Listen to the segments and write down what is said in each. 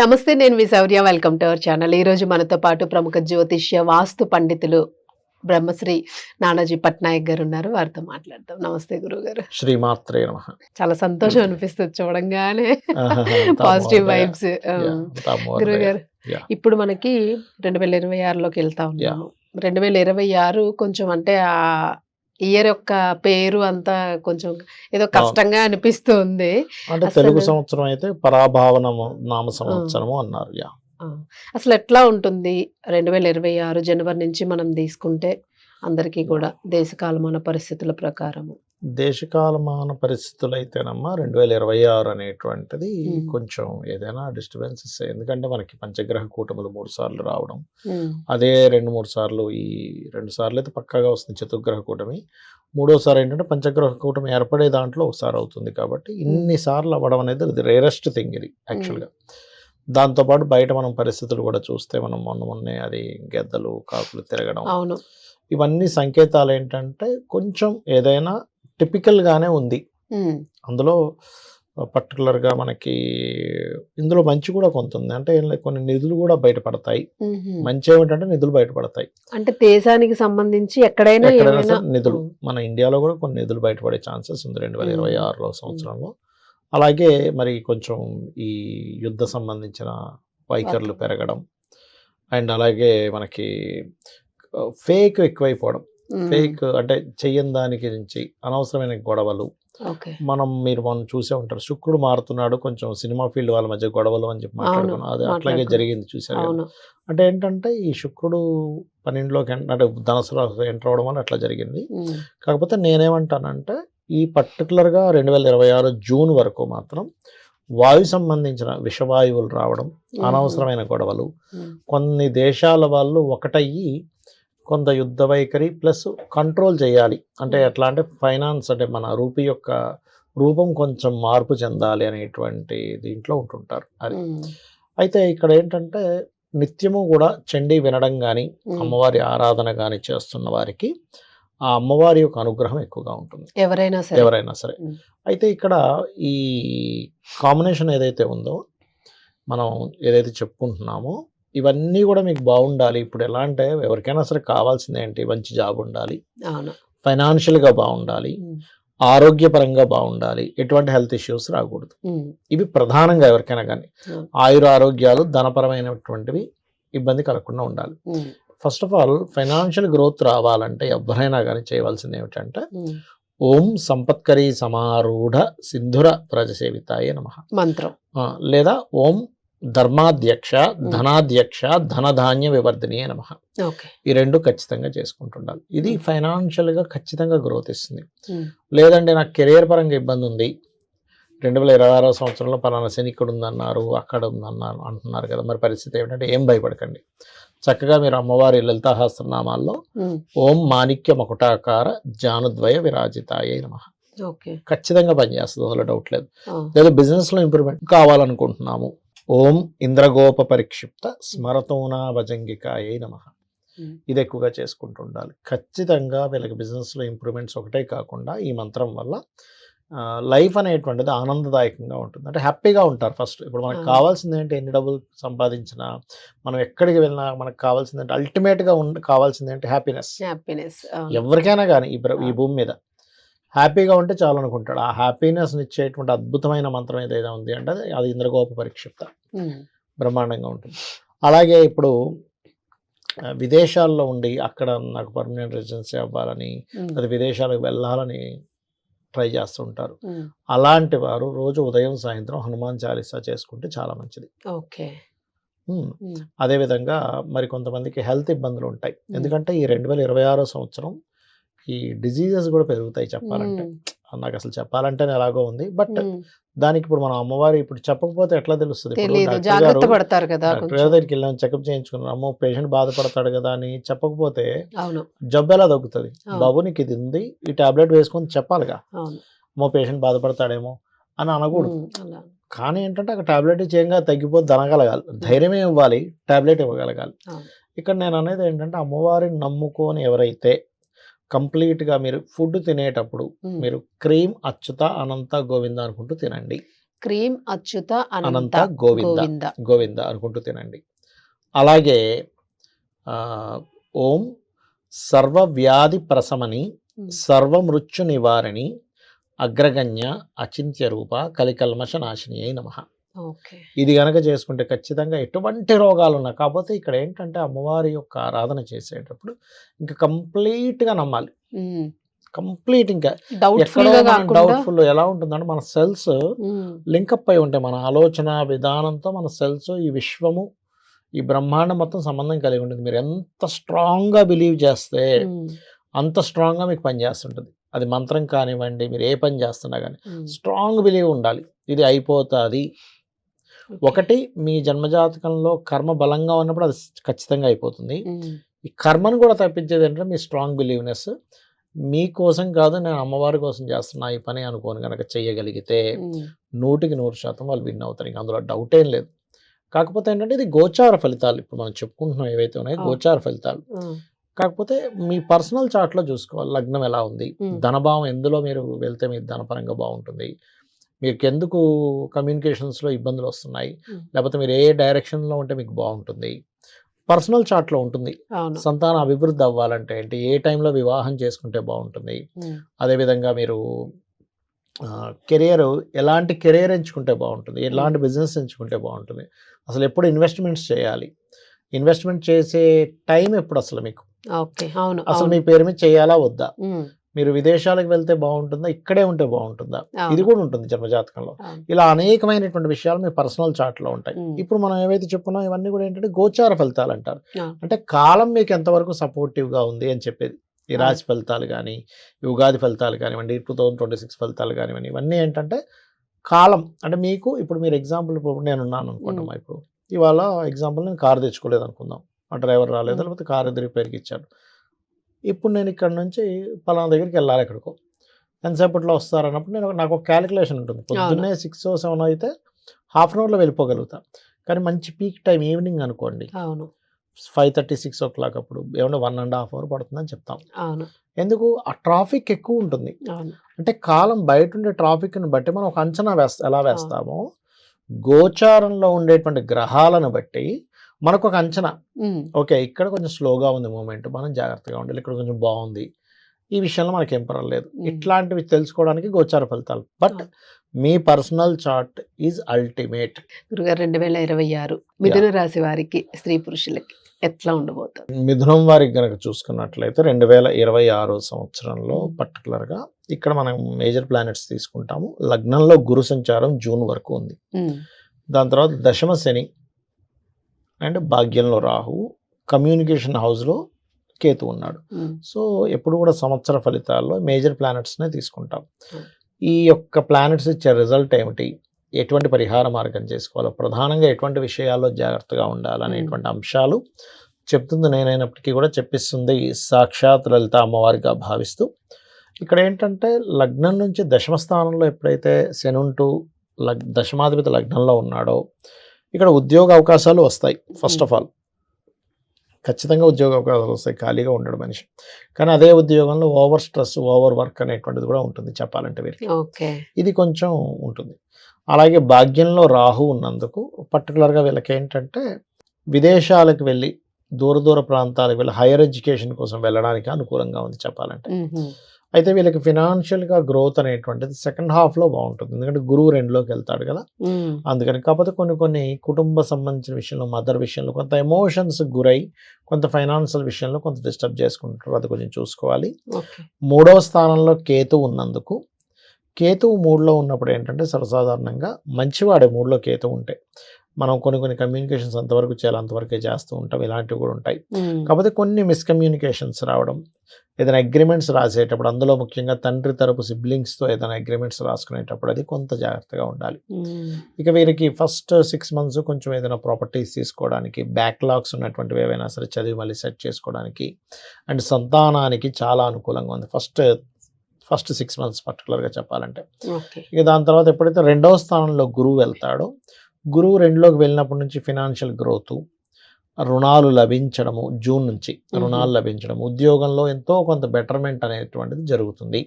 నమస్తే నేను మీ Shaurya. Welcome to our channel ఈ రోజు మనతో పాటు ప్రముఖ జ్యోతిష్య వాస్తు పండితులు బ్రహ్మశ్రీ నానాజీ పట్నాయక్ గారు ఉన్నారు. వారితో మాట్లాడతాం నమస్తే గురువు గారు శ్రీమాత్రే నమ. చాలా సంతోషం అనిపిస్తుంది చూడంగానే. పాజిటివ్ వైబ్స్ గురువు గారు. ఇప్పుడు మనకి రెండు వేల ఇరవై ఆరులోకి వెళ్తా ఉన్నాము. రెండు వేల ఇరవై ఆరు కొంచెం అంటే ఆ ఇయర్ యొక్క పేరు అంతా కొంచెం ఏదో కష్టంగా అనిపిస్తుంది. అంటే తెలుగు సంవత్సరం అయితే పరాభావనము నామ సంవత్సరము అన్నారు యా. అసలు ఎట్లా ఉంటుంది? రెండు వేల ఇరవై ఆరు జనవరి నుంచి మనం తీసుకుంటే అందరికీ కూడా దేశకాలమాన పరిస్థితుల ప్రకారము. దేశకాలమాన పరిస్థితులు అయితేనమ్మా రెండు వేల ఇరవై ఆరు అనేటువంటిది. కొంచెం ఏదైనా డిస్టర్బెన్సెస్ ఎందుకంటే మనకి పంచగ్రహ కూటములు మూడు సార్లు రావడం. అదే రెండు మూడు సార్లు ఈ రెండు సార్లు అయితే పక్కాగా వస్తుంది చతుర్గ్రహ కూటమి. మూడోసారి ఏంటంటే పంచగ్రహ కూటమి ఏర్పడే దాంట్లో ఒకసారి అవుతుంది కాబట్టి ఇన్ని సార్లు అవ్వడం అనేది ఇది రేరెస్ట్ థింగ్ ఇది యాక్చువల్గా. దాంతోపాటు బయట మనం పరిస్థితులు కూడా చూస్తే మనం మొన్న మొన్నే అది గెద్దలు కాకులు తిరగడం. అవును. ఇవన్నీ సంకేతాలు ఏంటంటే కొంచెం ఏదైనా typical గానే ఉంది అందులో particular గా మనకి ఇందులో మంచి కూడా కొంత ఉంది. అంటే కొన్ని నిధులు కూడా బయటపడతాయి. మంచి ఏమిటంటే నిధులు బయటపడతాయి. అంటే దేశానికి సంబంధించి ఎక్కడైనా నిధులు. మన ఇండియాలో కూడా కొన్ని నిధులు బయటపడే ఛాన్సెస్ ఉంది. రెండు వేల ఇరవై. ఆరులో సంవత్సరంలో. అలాగే మరి కొంచెం ఈ యుద్ధ సంబంధించిన వైఖరులు. పెరగడం. అండ్ అలాగే మనకి ఫేక్ ఎక్కువైపోవడం. ఫేక్ అంటే చెయ్యని దానికి నుంచి అనవసరమైన గొడవలు. మనం మీరు మనం చూసే ఉంటారు శుక్రుడు మారుతున్నాడు కొంచెం సినిమా ఫీల్డ్ వాళ్ళ మధ్య గొడవలు అని చెప్పి మాట్లాడుకున్నాం. అది అట్లాగే. జరిగింది చూసారు. అవును. అంటే ఏంటంటే ఈ శుక్రుడు పన్నెండులోకి అంటే ధనసు ఎంటర్ అవడం వల్ల అట్లా జరిగింది. కాకపోతే నేనేమంటానంటే ఈ పర్టికులర్గా రెండు వేల ఇరవై ఆరు జూన్ వరకు మాత్రం వాయు సంబంధించిన విషవాయువులు రావడం అనవసరమైన గొడవలు. కొన్ని దేశాల వాళ్ళు ఒకటయ్యి కొంత యుద్ధ వైఖరి ప్లస్ కంట్రోల్ చేయాలి. అంటే ఎట్లా అంటే ఫైనాన్స్ అంటే మన రూపీ యొక్క రూపం కొంచెం మార్పు చెందాలి అనేటువంటి దీంట్లో ఉంటుంటారు అది. అయితే ఇక్కడ ఏంటంటే నిత్యము కూడా చండీ వినడం కానీ. అమ్మవారి ఆరాధన కానీ చేస్తున్న వారికి ఆ అమ్మవారి యొక్క అనుగ్రహం ఎక్కువగా ఉంటుంది. ఎవరైనా సరే. ఎవరైనా సరే. అయితే ఇక్కడ ఈ కాంబినేషన్ ఏదైతే ఉందో మనం ఏదైతే చెప్పుకుంటున్నామో ఇవన్నీ కూడా మీకు బాగుండాలి. ఇప్పుడు ఎలా అంటే ఎవరికైనా సరే కావాల్సింది ఏంటి? మంచి జాబ్ ఉండాలి. ఫైనాన్షియల్గా బాగుండాలి. ఆరోగ్యపరంగా బాగుండాలి. ఎటువంటి హెల్త్ ఇష్యూస్ రాకూడదు. ఇవి ప్రధానంగా ఎవరికైనా కానీ. ఆయుర ఆరోగ్యాలు ధనపరమైనటువంటివి ఇబ్బంది కలగకుండా ఉండాలి. First of all financial growth రావాలంటే ఎవరైనా కానీ చేయవలసింది ఏమిటంటే. ఓం సంపత్కరీ సమారూఢ సింధుర ప్రజసేవితాయ నమ. మంత్రం. లేదా ఓం ధర్మాధ్యక్ష ధనాధ్యక్ష ధనధాన్య వివర్ధిని నమ. ఈ రెండు ఖచ్చితంగా చేసుకుంటుండాలి. ఇది. ఫైనాన్షియల్గా ఖచ్చితంగా గ్రోత్ ఇస్తుంది. లేదంటే నాకు కెరియర్ పరంగా ఇబ్బంది ఉంది. రెండు వేల ఇరవై ఆరో సంవత్సరంలో పలానా శని ఇక్కడ ఉందన్నారు అక్కడ ఉందన్నారు అంటున్నారు కదా. మరి పరిస్థితి ఏమిటంటే ఏం భయపడకండి. చక్కగా మీరు అమ్మవారి లలితాహాస్త్రనామాల్లో ఓం మాణిక్య మకుటాకార జానుద్వయ విరాజితాయ నమ. ఖచ్చితంగా పనిచేస్తుంది అందులో డౌట్ లేదు. లేదా బిజినెస్లో ఇంప్రూవ్మెంట్ కావాలనుకుంటున్నాము. ఓం ఇంద్రగోప పరిక్షిప్త స్మరతోనా భజంగికాయ నమ. ఇది ఎక్కువగా చేసుకుంటూ ఉండాలి ఖచ్చితంగా వీళ్ళకి బిజినెస్లో ఇంప్రూవ్మెంట్స్ ఒకటే కాకుండా ఈ మంత్రం వల్ల లైఫ్ అనేటువంటిది ఆనందదాయకంగా ఉంటుంది. అంటే హ్యాపీగా ఉంటారు ఫస్ట్. ఇప్పుడు మనకు. కావాల్సింది ఏంటి ఎన్ని డబ్బులు సంపాదించినా మనం ఎక్కడికి వెళ్ళినా మనకు కావాల్సింది అంటే అల్టిమేట్గా ఉండ కావాల్సింది ఏంటి హ్యాపీనెస్ హ్యాపీనెస్. ఎవరికైనా కానీ ఈ. భూమి మీద. హ్యాపీగా ఉంటే చాలు అనుకుంటాడు ఆ హ్యాపీనెస్ ఇచ్చేటువంటి అద్భుతమైన మంత్రం ఏదైతే ఉంది అంటే అది- ఇంద్రగోప పరిక్షిప్త. బ్రహ్మాండంగా ఉంటుంది. అలాగే ఇప్పుడు విదేశాల్లో ఉండి అక్కడ నాకు పర్మనెంట్ రెసిడెన్సీ అవ్వాలని అది విదేశాలకు వెళ్ళాలని ట్రై చేస్తుంటారు ఉమ్, అలాంటి వారు రోజు ఉదయం సాయంత్రం హనుమాన్ చాలీసా చేసుకుంటే చాలా మంచిది. ఓకే. అదేవిధంగా మరి కొంతమందికి హెల్త్ ఇబ్బందులు ఉంటాయి. ఎందుకంటే ఈ రెండు వేల ఇరవై ఆరో సంవత్సరం ఈ డిజీజెస్ కూడా పెరుగుతాయి చెప్పాలంటే. నాకు అసలు చెప్పాలంటేనే ఎలాగో ఉంది. బట్ దానికి ఇప్పుడు మన అమ్మవారి ఇప్పుడు చెప్పకపోతే ఎట్లా తెలుస్తుంది? జాగ్రత్త పడతారు కదా దగ్గరికి వెళ్ళాం చెకప్ చేయించుకున్నాం. అమ్మో పేషెంట్ బాధపడతాడు కదా అని చెప్పకపోతే జబ్బు ఎలా తగ్గుతుంది? అవును. బాబు నీకు ఇది ఉంది ఈ టాబ్లెట్ వేసుకొని చెప్పాలిగా. అమ్మో పేషెంట్ బాధపడతాడేమో అని అనకూడదు. కానీ ఏంటంటే అక్కడ టాబ్లెట్ చేయంగా తగ్గిపోతే అనగలగాలి ధైర్యమే ఇవ్వాలి టాబ్లెట్ ఇవ్వగలగాలి. ఇక్కడ నేను అనేది ఏంటంటే అమ్మవారిని నమ్ముకొని ఎవరైతే కంప్లీట్గా మీరు ఫుడ్ తినేటప్పుడు మీరు క్రీమ్ అచ్యుత అనంత గోవింద అనుకుంటూ తినండి. క్రీమ్ అచ్యుత అనంత గోవింద గోవింద. అనుకుంటూ తినండి. అలాగే ఓం సర్వ వ్యాధి ప్రశమని ఉమ్. సర్వమృత్యు నివారణి అగ్రగణ్య అచింత్య రూప కలికల్మష నాశిని అయి నమ. ఇది గనక చేసుకుంటే ఖచ్చితంగా ఎటువంటి రోగాలు ఉన్నా కాకపోతే ఇక్కడ ఏంటంటే అమ్మవారి యొక్క ఆరాధన చేసేటప్పుడు ఇంకా కంప్లీట్గా నమ్మాలి. కంప్లీట్ ఇంకా డౌట్ఫుల్ ఎక్కడో ఎలా ఉంటుందంటే మన సెల్స్. లింకప్ అయి ఉంటాయి మన ఆలోచన విధానంతో మన సెల్స్ ఈ విశ్వము ఈ బ్రహ్మాండం మొత్తం సంబంధం కలిగి ఉంటుంది మీరు ఎంత స్ట్రాంగ్గా బిలీవ్ చేస్తే. అంత స్ట్రాంగ్గా మీకు పని చేస్తుంటుంది అది మంత్రం కానివ్వండి మీరు ఏ పని చేస్తున్నా కానీ. స్ట్రాంగ్ బిలీవ్ ఉండాలి ఇది అయిపోతుంది. ఒకటి మీ జన్మజాతకంలో కర్మ బలంగా ఉన్నప్పుడు అది ఖచ్చితంగా అయిపోతుంది. ఈ కర్మను కూడా తప్పించేది ఏంటంటే మీ స్ట్రాంగ్ బిలీవ్నెస్ మీకోసం కాదు నేను అమ్మవారి కోసం చేస్తున్నా ఈ పని అనుకోని కనుక చెయ్యగలిగితే ఉమ్. నూటికి నూరు శాతం వాళ్ళు విన్ అవుతారు ఇంకా అందులో డౌట్ ఏం లేదు కాకపోతే ఏంటంటే ఇది గోచార ఫలితాలు ఇప్పుడు మనం చెప్పుకుంటున్నాం ఏవైతే ఉన్నాయో. గోచార ఫలితాలు. కాకపోతే మీ పర్సనల్ చార్ట్లో చూసుకోవాలి లగ్నం ఎలా ఉంది. ధనభావం ఎందులో మీరు వెళ్తే మీరు ధనపరంగా బాగుంటుంది మీకు ఎందుకు కమ్యూనికేషన్స్లో ఇబ్బందులు వస్తున్నాయి. లేకపోతే మీరు ఏ డైరెక్షన్లో ఉంటే మీకు బాగుంటుంది? పర్సనల్ చార్ట్లో ఉంటుంది. సంతాన అభివృద్ధి అవ్వాలంటే ఏంటి? ఏ టైంలో వివాహం చేసుకుంటే బాగుంటుంది. అదేవిధంగా మీరు కెరియర్ ఎలాంటి కెరియర్ ఎంచుకుంటే బాగుంటుంది? ఎలాంటి బిజినెస్ ఎంచుకుంటే బాగుంటుంది? అసలు ఎప్పుడు ఇన్వెస్ట్మెంట్స్ చేయాలి? ఇన్వెస్ట్మెంట్ చేసే టైం ఎప్పుడు అసలు మీకు అసలు. మీ పేరు మీద చేయాలా? వద్దా. మీరు విదేశాలకు వెళ్తే బాగుంటుందా ఇక్కడే ఉంటే బాగుంటుందా. ఇది కూడా ఉంటుంది జన్మజాతకంలో. ఇలా అనేకమైనటువంటి విషయాలు మీ పర్సనల్ చార్ట్లో ఉంటాయి. ఇప్పుడు మనం ఏవైతే చెప్పుకున్నాం ఇవన్నీ కూడా ఏంటంటే గోచార ఫలితాలు అంటారు. అంటే కాలం మీకు ఎంతవరకు సపోర్టివ్గా ఉంది అని చెప్పేది ఈ. రాశి ఫలితాలు కానీ ఉగాది ఫలితాలు కానివ్వండి టూ థౌజండ్ ట్వంటీ సిక్స్ ఫలితాలు కానివ్వండి ఇవన్నీ ఏంటంటే కాలం అంటే మీకు ఇప్పుడు మీరు ఎగ్జాంపుల్ ఇప్పుడు నేను ఉన్నాను అనుకుంటామా ఇప్పుడు ఇవాళ ఎగ్జాంపుల్ నేను కారు తెచ్చుకోలేదు అనుకుందాం ఆ డ్రైవర్ రాలేదు. లేకపోతే కారు ఎదురు రిపేర్కి ఇచ్చారు ఇప్పుడు నేను ఇక్కడ నుంచి పలానా దగ్గరికి వెళ్ళాలి ఎక్కడికో. ఎంతసేపట్లో వస్తారన్నప్పుడు నేను నాకు ఒక క్యాలిక్యులేషన్ ఉంటుంది. పొద్దున్నే సిక్స్ సెవెన్ అయితే హాఫ్ అన్ అవర్లో వెళ్ళిపోగలుగుతా. కానీ మంచి పీక్ టైం ఈవినింగ్ అనుకోండి. అవును. Five thirty six o'clock అప్పుడు ఏమన్నా వన్ అండ్ హాఫ్ అవర్ పడుతుందని చెప్తాం. అవును. ఎందుకు? ఆ ట్రాఫిక్ ఎక్కువ ఉంటుంది. అంటే కాలం బయట ఉండే ట్రాఫిక్ని బట్టి మనం ఒక అంచనా వేస్తా ఎలా వేస్తామో? గోచారంలో ఉండేటువంటి గ్రహాలను బట్టి మనకు ఒక అంచనా. ఓకే ఇక్కడ కొంచెం స్లోగా ఉంది మూమెంట్ మనం జాగ్రత్తగా ఉండాలి ఇక్కడ కొంచెం బాగుంది ఈ విషయంలో మనకి ఏం పర్వాలేదు. ఇట్లాంటివి తెలుసుకోవడానికి గోచార ఫలితాలు బట్. మీ పర్సనల్ చార్ట్ ఈజ్ అల్టిమేట్ గురుగారు రెండు వేల ఇరవై ఆరు మిథున రాశి వారికి స్త్రీ పురుషులకి ఎట్లా ఉండబోతుంది మిథునం వారికి గనక చూసుకున్నట్లయితే రెండు వేల ఇరవై ఆరో సంవత్సరంలో. పర్టికులర్గా ఇక్కడ మనం మేజర్ ప్లానెట్స్ తీసుకుంటాము లగ్నంలో గురు సంచారం జూన్ వరకు ఉంది. దాని తర్వాత దశమ శని అండ్ భాగ్యంలో రాహు కమ్యూనికేషన్ హౌస్లో కేతు ఉన్నాడు. ఉమ్. సో ఎప్పుడు కూడా సంవత్సర ఫలితాల్లో మేజర్ ప్లానెట్స్నే తీసుకుంటాం. Hmm. ఈ యొక్క ప్లానెట్స్ ఇచ్చే రిజల్ట్ ఏమిటి? ఎటువంటి పరిహార మార్గం చేసుకోవాలో ప్రధానంగా ఎటువంటి విషయాల్లో జాగ్రత్తగా ఉండాలనేటువంటి అంశాలు చెప్తుంది. నేనైనప్పటికీ కూడా చెప్పిస్తుంది సాక్షాత్ లలిత అమ్మవారిగా భావిస్తూ. ఇక్కడ ఏంటంటే లగ్నం నుంచి దశమ స్థానంలో ఎప్పుడైతే శని ఉంటూ లగ్ దశమాధిపతి లగ్నంలో ఉన్నాడో ఇక్కడ ఉద్యోగ అవకాశాలు వస్తాయి ఫస్ట్ ఆఫ్ ఆల్ ఖచ్చితంగా ఉద్యోగ అవకాశాలు వస్తాయి ఖాళీగా ఉండడు మనిషి. కానీ అదే ఉద్యోగంలో ఓవర్ స్ట్రెస్ ఓవర్ వర్క్ అనేటువంటిది కూడా ఉంటుంది చెప్పాలంటే వీరికి. ఇది కొంచెం ఉంటుంది. అలాగే భాగ్యంలో రాహు ఉన్నందుకు పర్టికులర్గా వీళ్ళకి ఏంటంటే విదేశాలకు వెళ్ళి దూర దూర ప్రాంతాలకు వెళ్ళి హైయర్ ఎడ్యుకేషన్ కోసం వెళ్ళడానికి అనుకూలంగా ఉంది చెప్పాలంటే. అయితే వీళ్ళకి ఫినాన్షియల్గా గ్రోత్ అనేటువంటిది సెకండ్ హాఫ్లో బాగుంటుంది. ఎందుకంటే గురువు రెండులోకి వెళ్తాడు కదా. అందుకని కాకపోతే కొన్ని కొన్ని కుటుంబ సంబంధించిన విషయంలో మదర్ విషయంలో కొంత ఎమోషన్స్ గురై కొంత ఫైనాన్షియల్ విషయంలో కొంత డిస్టర్బ్ చేసుకుంటారు. అది కొంచెం చూసుకోవాలి. మూడవ స్థానంలో కేతు ఉన్నందుకు కేతువు మూడులో ఉన్నప్పుడు ఏంటంటే సర్వసాధారణంగా మంచివాడే మూడులో కేతు ఉంటే. మనం కొన్ని కొన్ని కమ్యూనికేషన్స్ అంతవరకు చేయాలి అంతవరకే చేస్తూ ఉంటాం. ఇలాంటివి కూడా ఉంటాయి. కాకపోతే కొన్ని మిస్కమ్యూనికేషన్స్ రావడం ఏదైనా అగ్రిమెంట్స్ రాసేటప్పుడు అందులో ముఖ్యంగా తండ్రి తరపు సిబ్లింగ్స్తో ఏదైనా అగ్రిమెంట్స్ రాసుకునేటప్పుడు అది కొంత జాగ్రత్తగా ఉండాలి. ఉమ్. ఇక వీరికి ఫస్ట్ సిక్స్ మంత్స్ కొంచెం ఏదైనా ప్రాపర్టీస్ తీసుకోవడానికి బ్యాక్లాగ్స్ ఉన్నటువంటివి ఏవైనా సరే చదివి మళ్ళీ సెట్ చేసుకోవడానికి అండ్ సంతానానికి చాలా అనుకూలంగా ఉంది. ఫస్ట్ ఫస్ట్ సిక్స్ మంత్స్ పర్టికులర్గా చెప్పాలంటే. ఇక దాని తర్వాత ఎప్పుడైతే రెండవ స్థానంలో గురువు వెళ్తాడో గురువు రెండులోకి వెళ్ళినప్పటి నుంచి ఫినాన్షియల్ గ్రోత్ రుణాలు లభించడము జూన్ నుంచి రుణాలు లభించడం ఉద్యోగంలో ఎంతో కొంత బెటర్మెంట్ అనేటువంటిది జరుగుతుంది.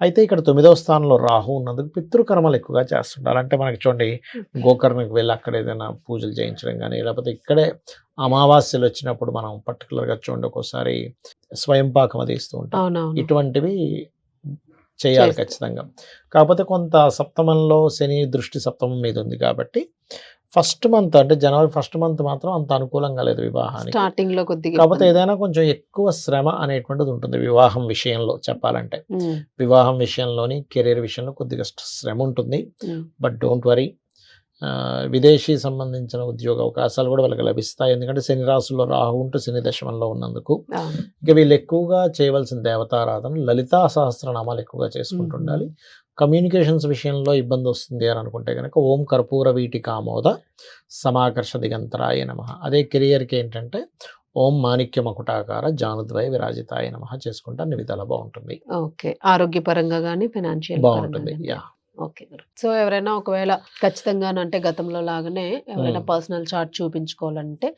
అయితే ఇక్కడ తొమ్మిదవ స్థానంలో రాహు ఉన్నందుకు పితృకర్మలు ఎక్కువగా చేస్తుంటారు. అంటే మనకి చూడండి గోకర్ణకి వెళ్ళి అక్కడ ఏదైనా పూజలు చేయించడం కానీ లేకపోతే ఇక్కడే అమావాస్యలు వచ్చినప్పుడు మనం పర్టికులర్గా చూడండి ఒక్కోసారి స్వయం పాకం అది ఇస్తూ ఉంటాం. ఇటువంటివి చేయాలి. ఖచ్చితంగా. కాకపోతే కొంత సప్తమంలో శని దృష్టి సప్తమం మీద ఉంది కాబట్టి ఫస్ట్ మంత్ అంటే జనవరి ఫస్ట్ మంత్ మాత్రం అంత అనుకూలంగా లేదు వివాహానికి. స్టార్టింగ్లో కొద్దిగా కాకపోతే. ఏదైనా కొంచెం ఎక్కువ శ్రమ అనేటువంటిది ఉంటుంది వివాహం విషయంలో చెప్పాలంటే. వివాహం విషయంలోని కెరీర్ విషయంలో కొద్దిగా శ్రమ ఉంటుంది. But don't worry. విదేశీ సంబంధించిన ఉద్యోగ అవకాశాలు కూడా వాళ్ళకి లభిస్తాయి. ఎందుకంటే శని రాశుల్లో రాహు ఉంటూ శని దశమంలో ఉన్నందుకు. ఇక వీళ్ళు ఎక్కువగా చేయవలసిన దేవతారాధన లలితా సహస్రనామాలు ఎక్కువగా చేసుకుంటుండాలి కమ్యూనికేషన్స్ విషయంలో ఇబ్బంది వస్తుంది అని అనుకుంటే కనుక ఓం కర్పూర వీటి కామోద సమాకర్ష దిగంతరాయ నమ. అదే కెరియర్కి ఏంటంటే ఓం మాణిక్య మకుటాకార జానుద్వయ విరాజితాయ నమ చేసుకుంటే అన్ని విధాలా బాగుంటుంది. ఓకే. ఆరోగ్యపరంగా కానీ ఫైనాన్షియల్ బాగుంటుంది. యా. ఓకే సో ఎవరైనా ఒకవేళ ఖచ్చితంగా అంటే గతంలో లాగానే ఎవరైనా. Personal chart చూపించుకోవాలంటే